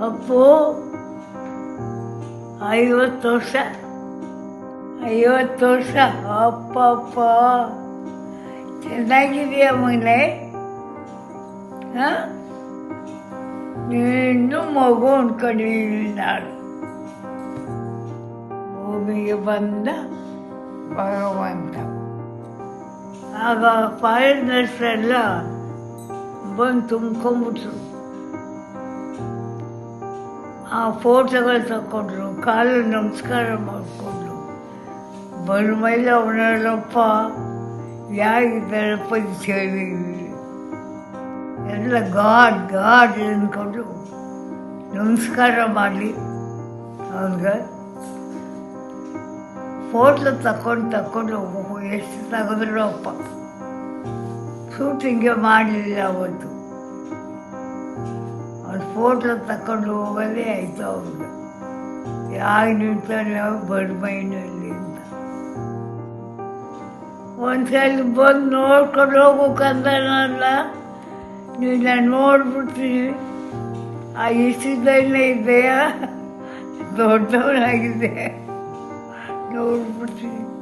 ಅಪ್ಪು ಐವತ್ತು ವರ್ಷ ಐವತ್ತು ವರ್ಷ ಅಪ್ಪಪ್ಪ ಚೆನ್ನಾಗಿದೆಯಾ ಮನೆ ಹಾಂ ನೀನು ಮಗು ಅನ್ಕೊಂಡಿದ್ದೀನಿ ನಾನು ಭೂಮಿಗೆ ಬಂದ ಭಗವಂತ ಆಗ ಫಾರಿನರ್ಸ್ ಎಲ್ಲ ಬಂದು ತುಂಬ್ಕೊಂಬಿಟ್ರು ಆ ಫೋಟೋಗಳು ತಗೊಂಡ್ರು ಕಾಲು ನಮಸ್ಕಾರ ಮಾಡಿಕೊಂಡ್ರು. ಬಂದ ಮೇಲೆ ಅವನಲ್ಲಪ್ಪ, ಯಾರಿದ್ದಾರಪ್ಪ ಕೇಳಿ. ಎಲ್ಲ ಗಾಡ್ ಗಾಡ್ ಅಂದ್ಕೊಂಡು ನಮಸ್ಕಾರ ಮಾಡಲಿ ಅವ್ನಿಗೆ. ಫೋಟೋ ತಕೊಂಡು ತಕೊಂಡು ಹೋಗು, ಎಷ್ಟು ತಗೊಂಡ್ರು ಅಪ್ಪ. ಶೂಟಿಂಗೇ ಮಾಡಲಿಲ್ಲ ಅವತ್ತು. ಫೋಟೋ ತಕೊಂಡು ಹೋಗೋದೇ ಆಯಿತು ಅವ್ರಿಗೆ. ಯಾಕೆ ನಿಂತು ಬರ್ ಮೈನಲ್ಲಿ ಅಂತ. ಒಂದ್ಸಲ ಬಂದು ನೋಡ್ಕೊಂಡು ಹೋಗು ನೀವು ನಾನು ನೋಡ್ಬಿಡ್ತೀನಿ. ಆ ಇಷ್ಟದಲ್ಲೇ ಇದೆಯಾ? ದೊಡ್ಡವನಾಗಿದೆ ನೋಡ್ಬಿಡ್ತೀನಿ.